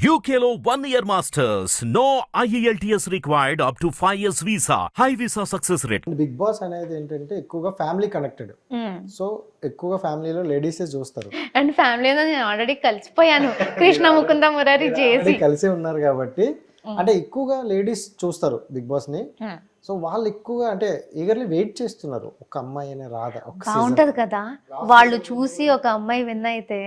One year masters. No E IELTS required up to 5 years visa. High visa success rate. Bigg Boss అనేది ఏంటంటే ఎక్కువగా family connected so ఎక్కువగా ఫ్యామిలీలో లేడీసే చూస్తారు. And ఫ్యామిలీలో నేను ఆల్రెడీ కలిసిపోయాను. కృష్ణ ముకుంద మురారి చేసి కలిసే ఉన్నారు కాబట్టి. అంటే ఎక్కువగా లేడీస్ చూస్తారు బిగ్ బాస్ని. Hmm. సో వాళ్ళు ఎక్కువగా అంటే ఈగర్లీ వెయిట్ చేస్తున్నారు. ఒక అమ్మాయి అనే రాదా. బాగుంటది కదా. వాళ్ళు చూసి ఒక అమ్మాయి విన్ అయితే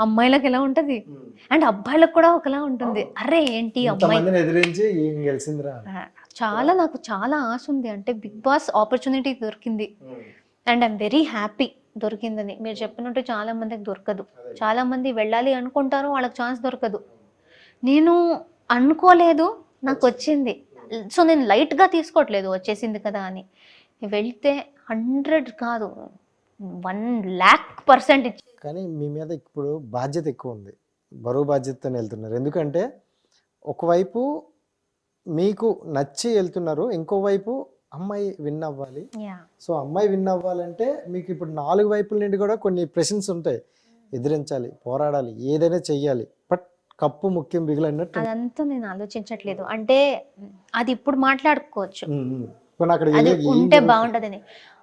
అమ్మాయిలకు ఎలా ఉంటది? అండ్ అబ్బాయిలకు కూడా ఒకలా ఉంటుంది. అరే ఏంటి అమ్మాయి? ఎదిరించి గెలిచిందిరా. చాలా నాకు చాలా ఆశ ఉంది. అంటే బిగ్ బాస్ ఆపర్చునిటీ దొరికింది. అండ్ ఐమ్ వెరీ హ్యాపీ దొరికిందని. మీరు చెప్పినట్టు చాలా మందికి దొరకదు. చాలా మంది వెళ్ళాలి అనుకుంటారు వాళ్ళకి ఛాన్స్ దొరకదు. నేను అనుకోలేదు నాకు వచ్చింది. సో నేను లైట్గా తీసుకోవట్లేదు వచ్చేసింది కదా అని. వెళ్తే హండ్రెడ్ కాదు. వన్ ల్యాక్ పర్సెంట్ ఇచ్చి కానీ మీ మీద ఇప్పుడు బాధ్యత ఎక్కువ ఉంది. బరువు బాధ్యతతో వెళ్తున్నారు. ఎందుకంటే ఒకవైపు మీకు నచ్చి వెళ్తున్నారు ఇంకోవైపు అమ్మాయి విన్ అవ్వాలి. సో అమ్మాయి విన్ అవ్వాలంటే మీకు ఇప్పుడు నాలుగు వైపుల నుండి కూడా కొన్ని ప్రెషన్స్ ఉంటాయి. ఎదిరించాలి పోరాడాలి ఏదైనా చెయ్యాలి. బట్ కప్పు ముఖ్యం బిగులన్నట్టు అదంతా నేను ఆలోచించట్లేదు. అంటే అది ఇప్పుడు మాట్లాడుకోవచ్చు. అక్కడ ఉంటే? బాగుంటుందని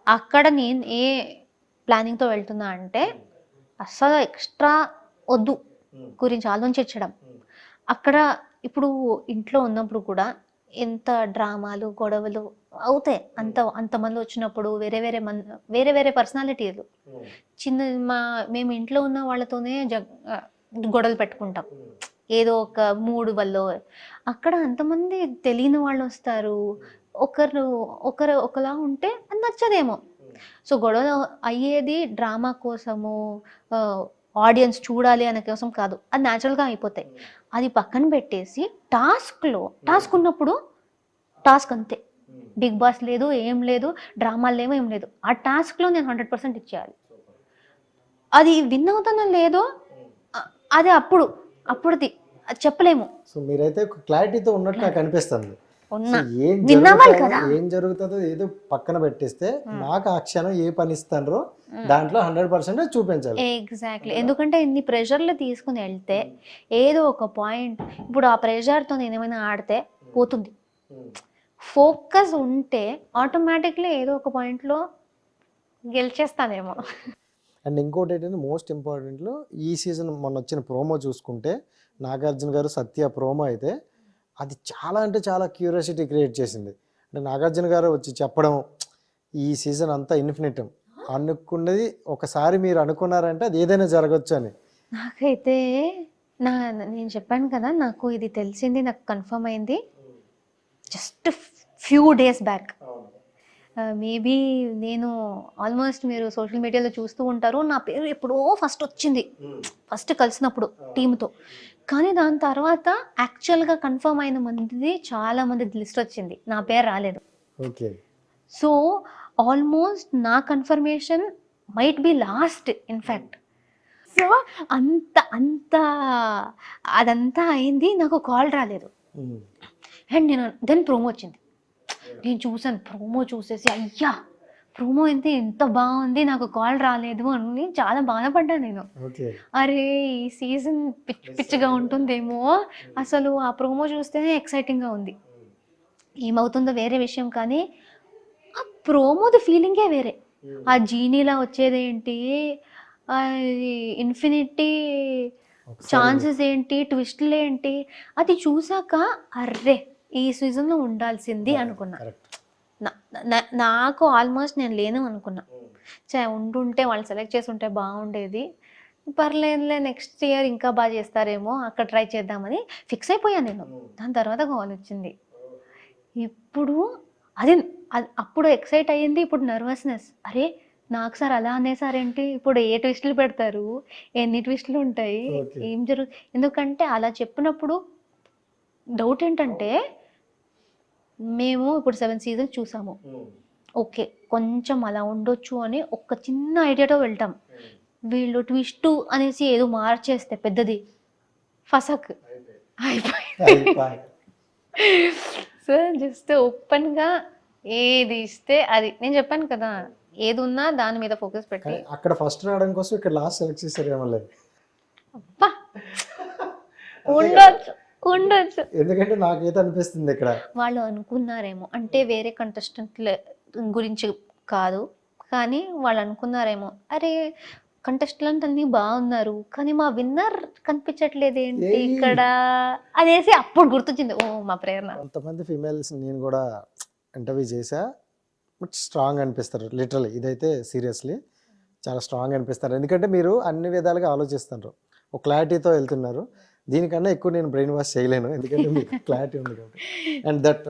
అక్కడ నేను ఏ ప్లానింగ్తో వెళ్తున్నా అంటే అస్సలు ఎక్స్ట్రా వద్దు గురించి ఆలోచించడం. అక్కడ ఇప్పుడు ఇంట్లో ఉన్నప్పుడు కూడా ఎంత డ్రామాలు గొడవలు అవుతాయి. అంత అంతమంది వచ్చినప్పుడు వేరే వేరే మన్ వేరే వేరే పర్సనాలిటీలు చిన్న మా మేము ఇంట్లో ఉన్న వాళ్ళతోనే జగ్ ఆ, గొడవలు పెట్టుకుంటాం. ఏదో ఒక మూడు వల్ల. అక్కడ అంతమంది తెలియని వాళ్ళు వస్తారు. ఒకరు ఒకరు ఒకలా ఉంటే అది నచ్చదేమో. సో గొడవ అయ్యేది డ్రామా కోసము ఆడియన్స్ చూడాలి అనే కోసం కాదు. అది న్యాచురల్గా అయిపోతాయి. అది పక్కన పెట్టేసి టాస్క్లో టాస్క్ ఉన్నప్పుడు టాస్క్ అంతే. బిగ్ బాస్ లేదు ఏం లేదు డ్రామాలు లేవు ఏం లేదు. ఆ టాస్క్లో నేను హండ్రెడ్ పర్సెంట్ ఇచ్చేయాలి అది విన్ అవుతానో లేదో అ- అది అప్పుడు అప్పుడుది. చెప్పలేము. సో మీరైతే క్లారిటీతో ఉన్నట్టు నాకు అనిపిస్తుంది. ఏం జరుగుతుందో ఏదో పక్కన పెట్టేస్తే నాకు ఆ క్షణం ఏ పని ఇస్తారో దాంట్లో హండ్రెడ్ పర్సెంట్ చూపించాలి. ఎగ్జాక్ట్లీ ఎందుకంటే ఇన్ని ప్రెషర్లు తీసుకుని వెళ్తే ఏదో ఒక పాయింట్ ఇప్పుడు ఆ ప్రెషర్తో నేను ఏమైనా ఆడితే పోతుంది. ఫోకస్ ఉంటే ఆటోమేటిక్లీ ఏదో ఒక పాయింట్లో గెలిచేస్తానేమో. అండ్ ఇంకోటి ఏంటంటే మోస్ట్ ఇంపార్టెంట్లో ఈ సీజన్ మొన్న వచ్చిన ప్రోమో చూసుకుంటే నాగార్జున గారు సత్య ప్రోమో అయితే అది చాలా అంటే చాలా క్యూరియాసిటీ క్రియేట్ చేసింది. అంటే నాగార్జున గారు వచ్చి చెప్పడం ఈ సీజన్ అంతా ఇన్ఫినిటం. అనుకున్నది ఒకసారి మీరు అనుకున్నారంటే అది ఏదైనా జరగచ్చు అని. నాకైతే నా నేను చెప్పాను కదా నాకు ఇది తెలిసింది నాకు కన్ఫర్మ్ అయింది. Just few days back. Maybe నేను ఆల్మోస్ట్ మీరు సోషల్ మీడియాలో చూస్తూ ఉంటారు. నా పేరు ఎప్పుడో ఫస్ట్ వచ్చింది. ఫస్ట్ కలిసినప్పుడు టీంతో కానీ దాని తర్వాత యాక్చువల్గా కన్ఫర్మ్ అయిన మందిది చాలా మంది లిస్ట్ వచ్చింది. నా పేరు రాలేదు. ఓకే. సో ఆల్మోస్ట్ నా confirmation might be last in fact so అంత అంత అదంతా అయింది నాకు కాల్ రాలేదు. అండ్ నేను దెన్ ప్రోమో వచ్చింది. నేను చూసాను ప్రోమో చూసేసి అయ్యా! ప్రోమో ఎంత ఎంత బాగుంది నాకు కాల్ రాలేదు అని చాలా బాధపడ్డాను నేను. అరే ఈ సీజన్ పిచ్చి పిచ్చిగా ఉంటుందేమో. అసలు ఆ ప్రోమో చూస్తేనే ఎక్సైటింగ్గా ఉంది. ఏమవుతుందో వేరే విషయం కానీ ఆ ప్రోమోది ఫీలింగే వేరే. ఆ జీనీలా వచ్చేదేంటి ఇన్ఫినిటీ ఛాన్సెస్ ఏంటి? ట్విస్ట్లు ఏంటి? అది చూసాక అర్రే ఈ సీజన్లో ఉండాల్సింది అనుకున్నా. నాకు ఆల్మోస్ట్ నేను లేను అనుకున్నా. చే ఉండుంటే వాళ్ళు సెలెక్ట్ చేసి ఉంటే బాగుండేది. పర్లేదులే నెక్స్ట్ ఇయర్ ఇంకా బాగా చేస్తారేమో అక్కడ ట్రై చేద్దామని ఫిక్స్ అయిపోయాను నేను. దాని తర్వాత కాల్ వచ్చింది. ఇప్పుడు అది అప్పుడు ఎక్సైట్ అయ్యింది ఇప్పుడు నర్వస్నెస్. అరే నాకు సార్ అలా అనేసారేంటి? ఇప్పుడు ఏ ట్విస్టులు పెడతారు? ఎన్ని ట్విస్టులు ఉంటాయి. ఏం జరుగు ఎందుకంటే అలా చెప్పినప్పుడు డౌట్ ఏంటంటే మేము ఇప్పుడు సెవెన్ సీజన్స్ చూసాము. ఓకే కొంచెం అలా ఉండొచ్చు అని ఒక చిన్న ఐడియాతో వెళ్తాం. వీళ్ళు ట్విస్ట్ అనేసి ఏదో మార్చేస్తే పెద్దది. ఫసక్. అయిపోయింది. సో జస్ట్ ఓపెన్గా ఏది ఇస్తే అది. నేను చెప్పాను కదా ఏది ఉన్నా దాని మీద ఫోకస్ పెట్టి. అక్కడ ఫస్ట్ రావడం కోసం ఇక్కడ లాస్ట్ సెలెక్ట్ చేశారు ఏమో అబ్బా! ఉండొచ్చు. ఉండొచ్చు. ఎందుకంటే నాకైతే అనిపిస్తుంది ఇక్కడ. వాళ్ళు అనుకున్నారేమో. అంటే వేరే కంటెస్టెంట్ల గురించి కాదు. కానీ వాళ్ళు అనుకున్నారేమో. అరే కంటెస్టెంట్ అన్ని బాగున్నారు. కానీ మా విన్నర్ కనిపించట్లేదు ఏంటి. ఇక్కడ? అనేసి అప్పుడు గుర్తొచ్చింది. ఓ మా ప్రేరణ. కొంతమంది ఫీమేల్స్ నేను కూడా ఇంటర్వ్యూ చేశా. బట్ స్ట్రాంగ్ అనిపిస్తారు. లిటరలీ ఇదైతే సీరియస్లీ చాలా స్ట్రాంగ్ అనిపిస్తారు. ఎందుకంటే మీరు అన్ని విధాలుగా ఆలోచిస్తారు ఒక క్లారిటీతో వెళ్తున్నారు. దీనికన్నా ఎక్కువ నేను బ్రెయిన్ వాష్ చేయలేను ఎందుకంటే మీకు క్లారిటీ ఉంది కాబట్టి. And that